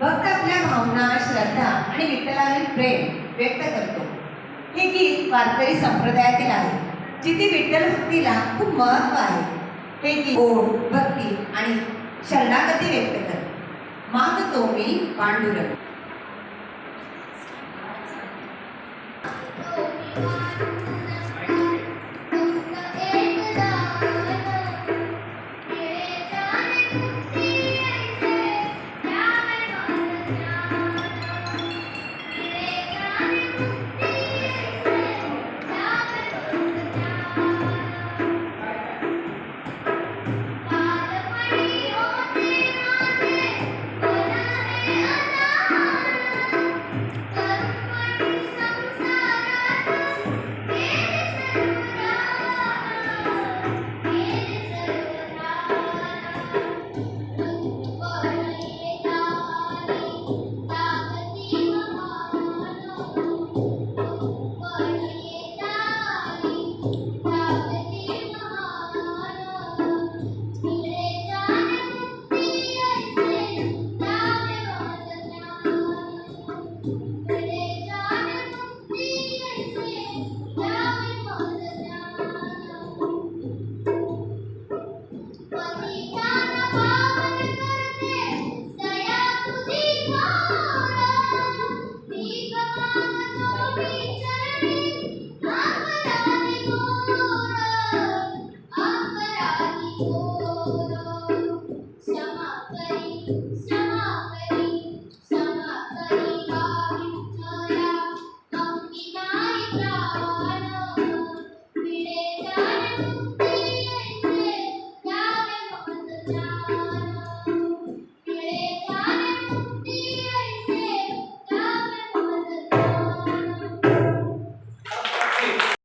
भक्त आपल्या भावना श्रद्धा आणि विठ्ठलावरील प्रेम व्यक्त करतो. हे गीत वारकरी संप्रदायातील आहे जिथे विठ्ठल भक्तीला खूप महत्त्व आहे. हे गीत ओढ भक्ती आणि शरणागती व्यक्त करते. मागतो मी पांडुरंग.